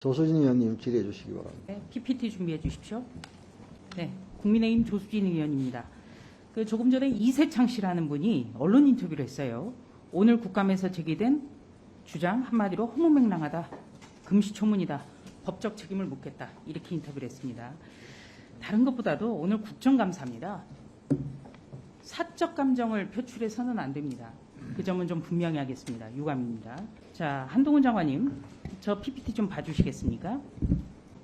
조수진 의원님 질의해 주시기 바랍니다. 네, PPT 준비해 주십시오. 네, 국민의힘 조수진 의원입니다. 그 조금 전에 이세창 씨라는 분이 언론 인터뷰를 했어요. 오늘 국감에서 제기된 주장 한마디로 허무맹랑하다, 금시초문이다, 법적 책임을 묻겠다 이렇게 인터뷰를 했습니다. 다른 것보다도 오늘 국정감사입니다. 사적 감정을 표출해서는 안 됩니다. 그 점은 좀 분명히 하겠습니다. 유감입니다. 자, 한동훈 장관님, 저 PPT 좀 봐주시겠습니까?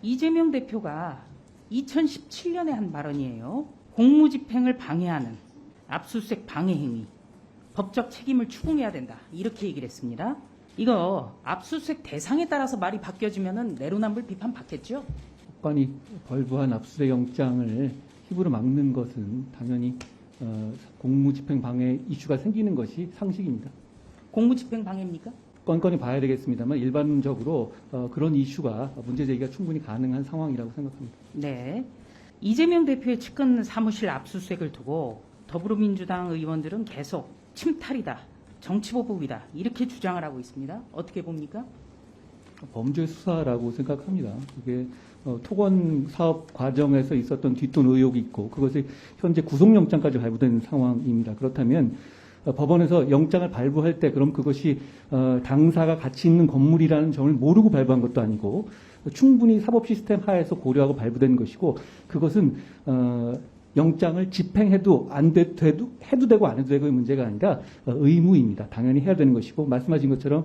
이재명 대표가 2017년에 한 발언이에요. 공무집행을 방해하는 압수수색 방해 행위, 법적 책임을 추궁해야 된다. 이렇게 얘기를 했습니다. 이거 압수수색 대상에 따라서 말이 바뀌어지면은 내로남불 비판 받겠죠? 법관이 벌부한 압수수색 영장을 힘으로 막는 것은 당연히 어, 공무집행 방해 이슈가 생기는 것이 상식입니다. 공무집행 방해입니까? 건건히 봐야 되겠습니다만 일반적으로 어, 그런 이슈가 문제 제기가 충분히 가능한 상황이라고 생각합니다. 네. 이재명 대표의 측근 사무실 압수수색을 두고 더불어민주당 의원들은 계속 침탈이다, 정치보복이다 이렇게 주장을 하고 있습니다. 어떻게 봅니까? 범죄 수사라고 생각합니다. 이게 어, 토건 사업 과정에서 있었던 뒷돈 의혹이 있고 그것이 현재 구속영장까지 발부된 상황입니다. 그렇다면 어, 법원에서 영장을 발부할 때 그럼 그것이 어, 당사가 가치 있는 건물이라는 점을 모르고 발부한 것도 아니고 충분히 사법 시스템 하에서 고려하고 발부된 것이고 그것은 어, 영장을 집행해도 안 돼, 돼도 해도 되고 안 해도 되고의 문제가 아니라 어, 의무입니다. 당연히 해야 되는 것이고 말씀하신 것처럼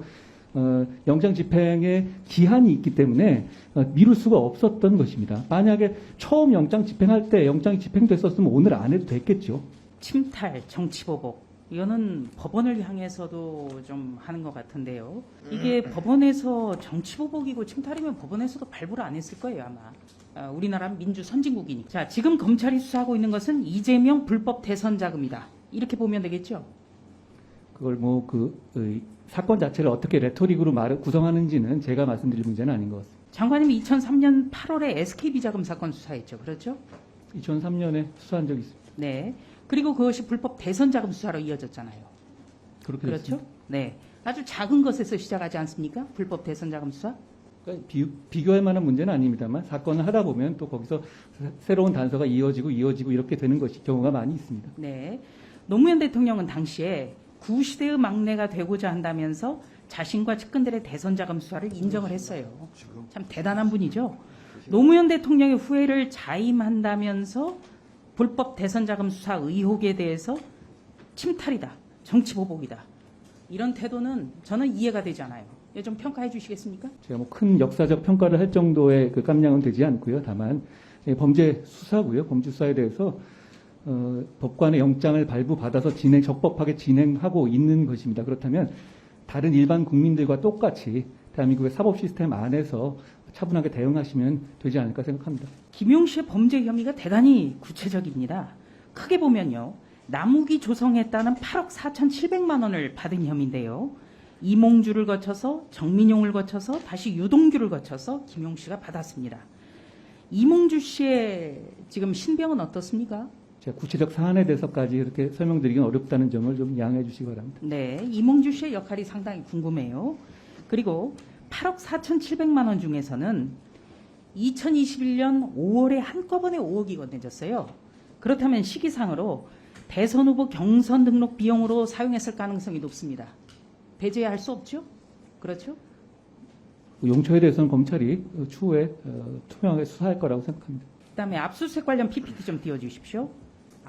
어, 영장 집행에 기한이 있기 때문에 어, 미룰 수가 없었던 것입니다. 만약에 처음 영장 집행할 때 영장이 집행됐었으면 오늘 안 해도 됐겠죠. 침탈, 정치보복 이거는 법원을 향해서도 좀 하는 것 같은데요. 이게 법원에서 정치보복이고 침탈이면 법원에서도 발부를 안 했을 거예요 아마. 아, 우리나라는 민주 선진국이니까. 자, 지금 검찰이 수사하고 있는 것은 이재명 불법 대선 자금이다. 이렇게 보면 되겠죠. 그걸 뭐 그 사건 자체를 어떻게 레토릭으로 말 구성하는지는 제가 말씀드릴 문제는 아닌 것 같습니다. 장관님이 2003년 8월에 SK 비자금 사건 수사했죠. 그렇죠? 2003년에 수사한 적이 있습니다. 네. 그리고 그것이 불법 대선 자금 수사로 이어졌잖아요. 그렇게 그렇죠? 됐습니다. 네. 아주 작은 것에서 시작하지 않습니까? 불법 대선 자금 수사? 그러니까 비, 교할 만한 문제는 아닙니다만 사건을 하다 보면 또 거기서 새- 새로운 단서가 이어지고 이어지고 이렇게 되는 것이 경우가 많이 있습니다. 네. 노무현 대통령은 당시에 구시대의 막내가 되고자 한다면서 자신과 측근들의 대선 자금 수사를 인정을 했어요. 참 대단한 분이죠. 노무현 대통령의 후회를 자임한다면서 불법 대선 자금 수사 의혹에 대해서 침탈이다, 정치 보복이다. 이런 태도는 저는 이해가 되지 않아요. 이거 좀 평가해 주시겠습니까? 제가 뭐 큰 역사적 평가를 할 정도의 그 깜냥은 되지 않고요. 다만 예, 범죄 수사고요. 범죄 수사에 대해서 어, 법관의 영장을 발부받아서 진행 적법하게 진행하고 있는 것입니다. 그렇다면 다른 일반 국민들과 똑같이 대한민국의 사법 시스템 안에서 차분하게 대응하시면 되지 않을까 생각합니다. 김용 씨의 범죄 혐의가 대단히 구체적입니다. 크게 보면요. 나무기 조성했다는 8억 4,700만 원을 받은 혐의인데요. 이몽주를 거쳐서 정민용을 거쳐서 다시 유동규를 거쳐서 김용 씨가 받았습니다. 이몽주 씨의 지금 신병은 어떻습니까? 제가 구체적 사안에 대해서까지 이렇게 설명드리기는 어렵다는 점을 좀 양해해 주시기 바랍니다. 네, 이몽주 씨의 역할이 상당히 궁금해요. 그리고 8억 4,700만 원 중에서는 2021년 5월에 한꺼번에 5억이 건네졌어요. 그렇다면 시기상으로 대선 후보 경선 등록 비용으로 사용했을 가능성이 높습니다. 배제할 수 없죠? 그렇죠? 용처에 대해서는 검찰이 추후에 어, 투명하게 수사할 거라고 생각합니다. 그다음에 압수수색 관련 PPT 좀 띄워주십시오.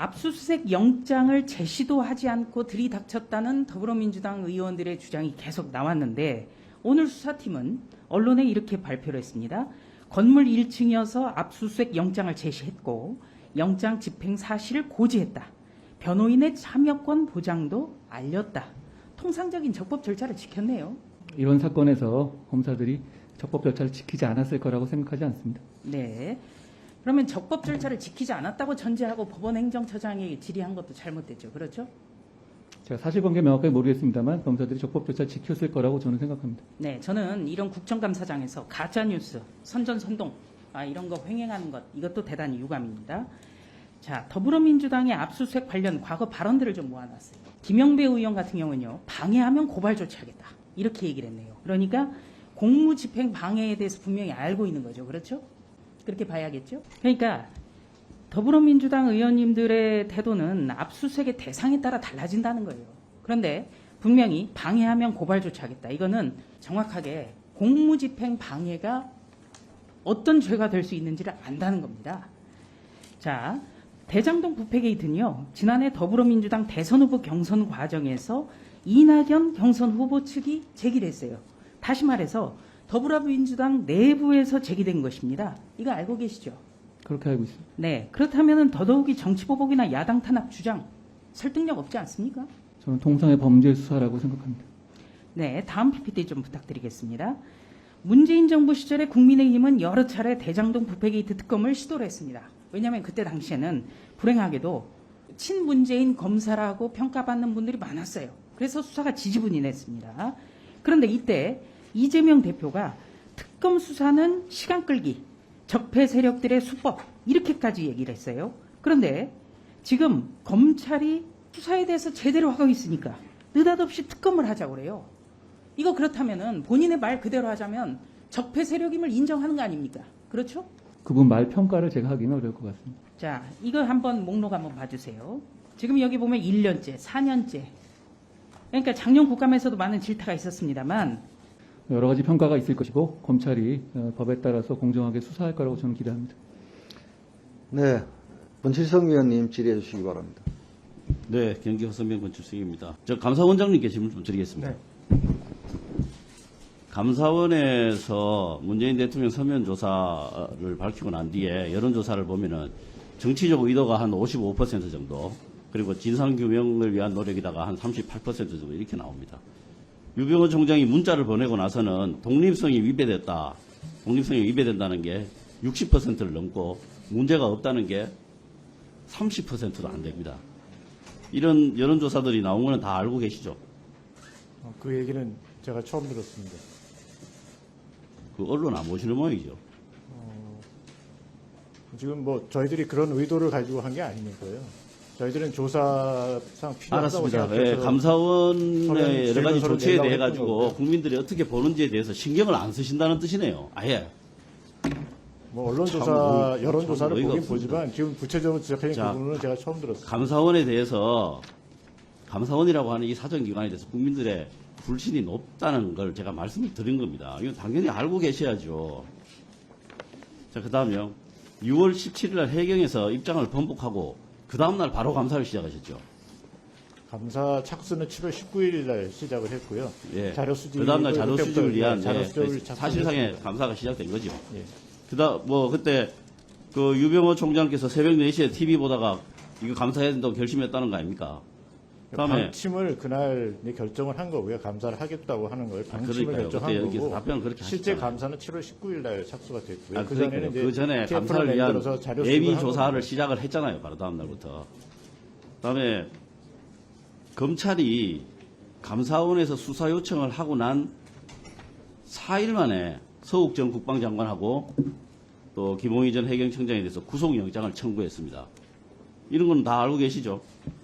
압수수색 영장을 제시도 하지 않고 들이닥쳤다는 더불어민주당 의원들의 주장이 계속 나왔는데 오늘 수사팀은 언론에 이렇게 발표를 했습니다. 건물 1층이어서 압수수색 영장을 제시했고 영장 집행 사실을 고지했다. 변호인의 참여권 보장도 알렸다. 통상적인 적법 절차를 지켰네요. 이런 사건에서 검사들이 적법 절차를 지키지 않았을 거라고 생각하지 않습니다. 네. 그러면 적법 절차를 지키지 않았다고 전제하고 법원 행정처장이 질의한 것도 잘못됐죠. 그렇죠? 제가 사실관계 명확하게 모르겠습니다만 검사들이 적법 절차를 지켰을 거라고 저는 생각합니다. 네, 저는 이런 국정감사장에서 가짜 뉴스, 선전 선동 아, 이런 거 횡행하는 것 이것도 대단히 유감입니다. 자, 더불어민주당의 압수수색 관련 과거 발언들을 좀 모아놨어요. 김영배 의원 같은 경우는요, 방해하면 고발 조치하겠다 이렇게 얘기를 했네요. 그러니까 공무집행 방해에 대해서 분명히 알고 있는 거죠. 그렇죠? 그렇게 봐야겠죠? 그러니까 더불어민주당 의원님들의 태도는 압수수색의 대상에 따라 달라진다는 거예요. 그런데 분명히 방해하면 고발 조치하겠다. 이거는 정확하게 공무집행 방해가 어떤 죄가 될 수 있는지를 안다는 겁니다. 자, 대장동 부패 게이트는요, 지난해 더불어민주당 대선 후보 경선 과정에서 이낙연 경선 후보 측이 제기를 했어요. 다시 말해서 더불어민주당 내부에서 제기된 것입니다. 이거 알고 계시죠? 그렇게 알고 있습니다. 네. 그렇다면 더더욱이 정치보복이나 야당 탄압 주장 설득력 없지 않습니까? 저는 통상의 범죄 수사라고 생각합니다. 네, 다음 PPT 좀 부탁드리겠습니다. 문재인 정부 시절에 국민의힘은 여러 차례 대장동 부패 게이트 특검을 시도를 했습니다. 왜냐하면 그때 당시에는 불행하게도 친문재인 검사라고 평가받는 분들이 많았어요. 그래서 수사가 지지분이 냈습니다. 그런데 이때 이재명 대표가 특검 수사는 시간 끌기, 적폐 세력들의 수법 이렇게까지 얘기를 했어요. 그런데 지금 검찰이 수사에 대해서 제대로 하고 있으니까 느닷없이 특검을 하자고 그래요. 이거 그렇다면은 본인의 말 그대로 하자면 적폐 세력임을 인정하는 거 아닙니까? 그렇죠? 그분 말 평가를 제가 하기는 어려울 것 같습니다. 자, 이거 한번 목록 한번 봐주세요. 지금 여기 보면 1년째, 4년째. 그러니까 작년 국감에서도 많은 질타가 있었습니다만 여러 가지 평가가 있을 것이고 검찰이 어, 법에 따라서 공정하게 수사할 거라고 저는 기대합니다. 네. 권칠성 위원님 질의해 주시기 바랍니다. 네, 경기 허선명 건축수입니다. 저 감사원장님께 질문 좀 드리겠습니다. 감사원에서 문재인 대통령 서면 조사를 밝히고 난 뒤에 여론조사를 보면은 정치적 의도가 한 55% 정도, 그리고 진상규명을 위한 노력이다가 한 38% 정도 이렇게 나옵니다. 유병호 총장이 문자를 보내고 나서는 독립성이 위배됐다, 독립성이 위배된다는 게 60%를 넘고 문제가 없다는 게 30%도 안 됩니다. 이런 여론조사들이 나온 거는 다 알고 계시죠? 어, 그 얘기는 제가 처음 들었습니다. 그 언론 안 보시는 모양이죠. 지금 뭐 저희들이 그런 의도를 가지고 한 게 아니니까요. 저희들은 조사상 필요하다고 알았습니다. 생각해서 예, 감사원의 여러 가지 조치에 대해 가지고 거고요. 국민들이 어떻게 보는지에 대해서 신경을 안 쓰신다는 뜻이네요. 아예. 뭐 언론 참 조사, 의- 여론 참 조사를 의의가 보긴 없습니다. 보지만 지금 구체적으로 지적하신 자, 그 부분은 제가 처음 들었습니다. 감사원에 대해서 감사원이라고 하는 이 사정기관에 대해서 국민들의 불신이 높다는 걸 제가 말씀을 드린 겁니다. 이건 당연히 알고 계셔야죠. 자, 그 다음요. 6월 17일 날 해경에서 입장을 번복하고 그 다음날 바로 감사를 시작하셨죠. 감사 착수는 7월 19일 날 시작을 했고요. 예. 자료 수집 그 다음날 자료 수집을 위한 자료 예, 수집을 사실상의 감사가 시작된 거죠. 예. 그다 뭐 그때 그 유병호 총장께서 새벽 4시에 TV 보다가 이거 감사해야 된다고 결심했다는 거 아닙니까? 다음에 방침을 그날 네, 결정을 한 거고요. 감사를 하겠다고 하는 걸 방침을 그러니까요. 결정한 그때 여기서 거고 답변을 그렇게 실제 하셨잖아요. 감사는 7월 19일 날 착수가 됐고요. 아, 그 그러니까요. 그 전에 TF를 감사를 위한 만들어서 자료 수집을 예비 한 조사를 거고요. 시작을 했잖아요. 바로 다음 날부터. 그다음에 검찰이 감사원에서 수사 요청을 하고 난 4일 만에 서욱 전 국방장관하고 또 김홍희 전 해경청장에 대해서 구속영장을 청구했습니다. 이런 건 다 알고 계시죠?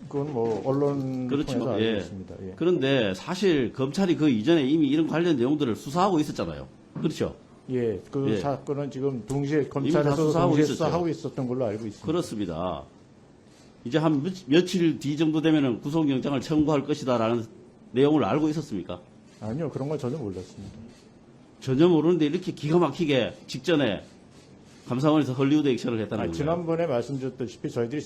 그건 뭐 언론 그렇죠. 통해서 예. 있습니다. 예. 그런데 사실 검찰이 그 이전에 이미 이런 관련 내용들을 수사하고 있었잖아요. 그렇죠? 예, 그 예. 사건은 지금 동시에 다 검찰에서 수사하고 동시에. 수사하고 있었던 걸로 알고 있습니다. 그렇습니다. 이제 한 며, 며칠 뒤 정도 되면은 구속영장을 청구할 것이다라는 내용을 알고 있었습니까? 아니요, 그런 건 전혀 몰랐습니다. 전혀 모르는데 이렇게 기가 막히게 직전에 감사원에서 헐리우드 액션을 했다는 아, 거예요. 지난번에 말씀드렸다시피 저희들이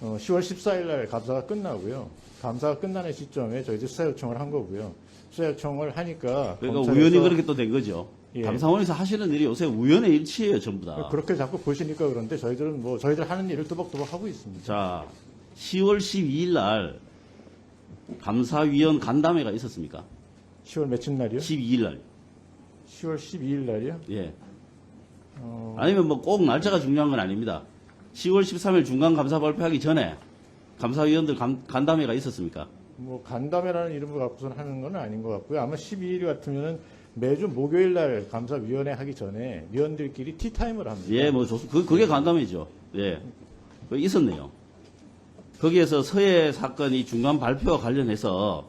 어, 10월 14일 날 감사가 끝나고요. 감사가 끝나는 시점에 저희들이 수사 요청을 한 거고요. 수사 요청을 하니까 그러니까 검찰에서 우연히 그렇게 또 된 거죠. 예. 감사원에서 하시는 일이 요새 우연의 일치예요, 전부 다. 그렇게 자꾸 보시니까 그런데 저희들은 뭐 저희들 하는 일을 또박또박 하고 있습니다. 자, 10월 12일 날 감사위원 간담회가 있었습니까? 10월 며칠 날이요? 12일 날. 10월 12일 날이요? 예. 어, 아니면 뭐 꼭 날짜가 중요한 건 아닙니다. 10월 13일 중간 감사 발표하기 전에 감사위원들 간, 간담회가 있었습니까? 뭐 간담회라는 이름을 갖고선 하는 건 아닌 것 같고요. 아마 12일 같으면은 매주 목요일 날 감사위원회 하기 전에 위원들끼리 티타임을 합니다. 예, 뭐 좋습니다. 그, 그게 간담회죠. 예. 그 있었네요. 거기에서 서해 사건이 중간 발표와 관련해서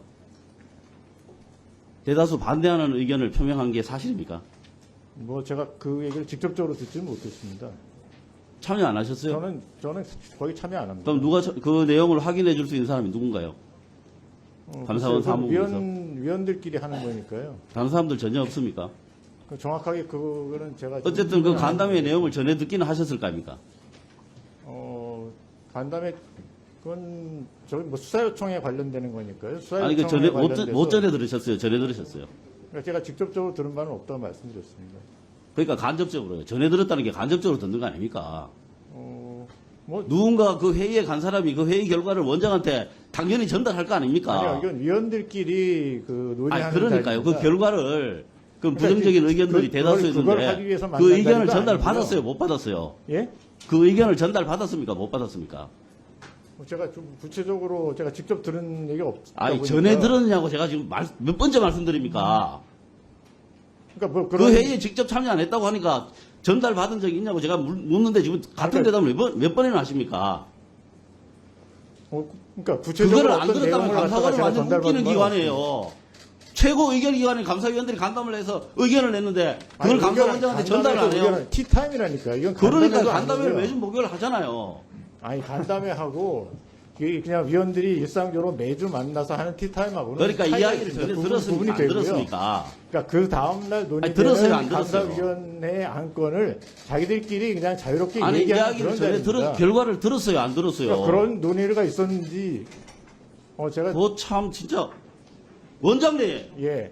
대다수 반대하는 의견을 표명한 게 사실입니까? 뭐 제가 그 얘기를 직접적으로 듣지는 못했습니다. 참여 안 하셨어요? 저는 저는 거의 참여 안 합니다. 그럼 누가 저- 그 내용을 확인해 줄 수 있는 사람이 누군가요? 어, 감사원 글쎄요, 사무국에서. 위원 위원들끼리 하는 거니까요. 다른 사람들 전혀 없습니까? 그 정확하게 그거는 제가 어쨌든 그 간담회 내용을 전해 듣기는 하셨을 거 아닙니까? 어 간담회 그건 저기 뭐 수사 요청에 관련되는 거니까요. 수사 아니 그 요청에 전에 못, 관련돼서 못 전해 들으셨어요. 전해 들으셨어요. 그러니까 제가 직접적으로 들은 바는 없다고 말씀드렸습니다. 그러니까 간접적으로요. 전해 들었다는 게 간접적으로 듣는 거 아닙니까? 어, 뭐 누군가 그 회의에 간 사람이 그 회의 결과를 원장한테 당연히 전달할 거 아닙니까? 아니요, 이건 위원들끼리 그 논의하는 아니, 그러니까요. 그 자리입니다. 결과를 그 그러니까 부정적인 그- 의견들이 그- 대다수 그걸- 그걸 하기 있는데 위해서 만난 그 의견을 전달. 받았어요? 못 받았어요? 예? 그 의견을 전달 받았습니까? 못 받았습니까? 뭐 제가 좀 구체적으로 제가 직접 들은 얘기가 없다 아니 전에 들었냐고 제가 지금 말- 몇 번째 말씀드립니까? 그러니까 뭐그 그런 회의에 직접 참여 안 했다고 하니까 전달 받은 적이 있냐고 제가 물- 묻는데 지금 같은 그러니까- 대답을 몇, 번, 몇 번이나 하십니까? 어, 그러니까 구체적으로 그걸 안 들었다면 감사관을 완전 웃기는 건 기관이에요. 최고 의견 기관인 감사위원들이 간담을 해서 의견을 냈는데 그걸 감사원장한테 전달을 안 해요. 티타임이라니까. 이건 그러니까 간담회를. 매주 목요일 하잖아요. 아니 간담회 하고 이게 그냥 위원들이 일상적으로 매주 만나서 하는 티타임하고는 그러니까 이야기를. 전에 들었습니까? 안. 들었습니까? 그러니까 그 다음날 논의되는? 감사위원회 안건을 자기들끼리 그냥 자유롭게 아니 얘기하는 이야기를 그런 전에. 들었 결과를 들었어요, 안 들었어요? 그러니까 그런 논의가 있었는지 어 제가 그거 참 진짜 원장님 예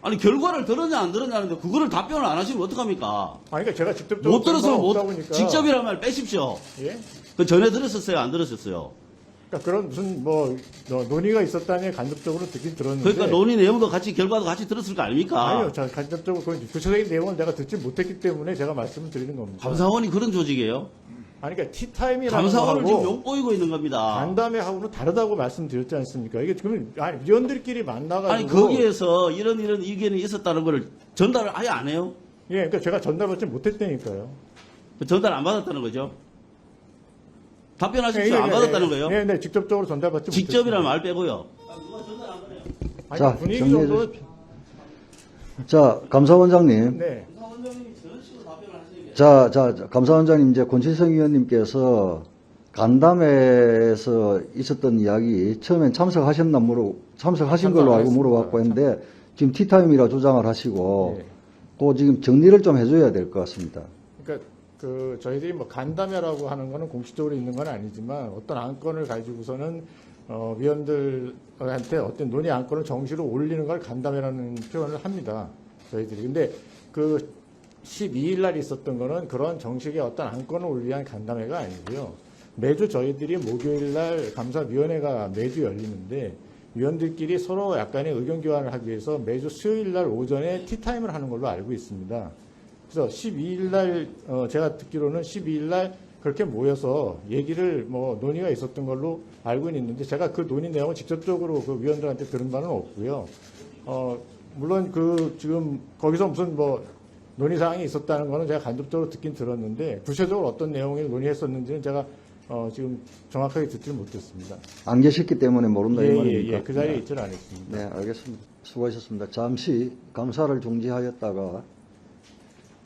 아니 결과를 들었냐 안 들었냐는데 그거를 답변을 안 하시면 어떡합니까? 아니 그러니까 제가 직접적으로 못 들었으면 못 직접이란 말 빼십시오. 예 그 전에 들었었어요, 안 들었었어요? 그러니까 그런 무슨 뭐 어, 논의가 있었다니 간접적으로 듣긴 들었는데 그러니까 논의 내용도 같이 결과도 같이 들었을 거 아닙니까? 아니요 저 간접적으로 그 구체적인 내용을 내가 듣지 못했기 때문에 제가 말씀을 드리는 겁니다. 감사원이 그런 조직이에요? 아니 그러니까 티타임이라는 감사원을 지금 거하고 욕보이고 있는 겁니다. 간담회하고는 다르다고 말씀드렸지 않습니까? 이게 지금 아니 위원들끼리 만나가지고 아니 거기에서 이런 이런 의견이 있었다는 걸 전달을 아예 안 해요? 예 그러니까 제가 전달받지 못했다니까요. 그 전달 안 받았다는 거죠? 예, 답변하십시오. 안 받았다는 거예요? 네, 네, 직접적으로 전달받지 직접이라는 못했습니다. 말 빼고요. 아니, 자, 분위기 정리해 주십시오. 자, 감사원장님. 네. 자, 자, 자, 감사원장님, 이제 권칠성 의원님께서 간담회에서 있었던 이야기, 처음엔 참석하셨나 물어, 참석하신 참석 걸로 안 알고. 물어봤고 했는데, 지금 티타임이라 주장을 하시고, 네. 그 지금 정리를 좀 해줘야 될 것 같습니다. 그 저희들이 뭐 간담회라고 하는 거는 공식적으로 있는 건 아니지만 어떤 안건을 가지고서는 어, 위원들한테 어떤 논의 안건을 정시로 올리는 걸 간담회라는 표현을 합니다. 저희들이. 근데 그 12일 날 있었던 거는 그런 정식의 어떤 안건을 올리기 위한 간담회가 아니고요. 매주 저희들이 목요일 날 감사위원회가 매주 열리는데 위원들끼리 서로 약간의 의견 교환을 하기 위해서 매주 수요일 날 오전에 티타임을 하는 걸로 알고 있습니다. 그래서 12일 날 어, 제가 듣기로는 12일 날 그렇게 모여서 얘기를 뭐 논의가 있었던 걸로 알고는 있는데 제가 그 논의 내용을 직접적으로 그 위원들한테 들은 바는 없고요. 어, 물론 그 지금 거기서 무슨 뭐 논의 사항이 있었다는 거는 제가 간접적으로 듣긴 들었는데 구체적으로 어떤 내용을 논의했었는지는 제가 어, 지금 정확하게 듣지를 못했습니다. 안 계셨기 때문에 모른다 이 예, 예, 말입니까? 예. 그 자리에 있지는 않았습니다. 네, 알겠습니다. 수고하셨습니다. 잠시 감사를 중지하였다가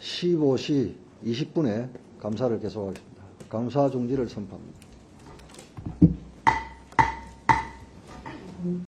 15시 20분에 감사를 계속하겠습니다. 감사 중지를 선포합니다.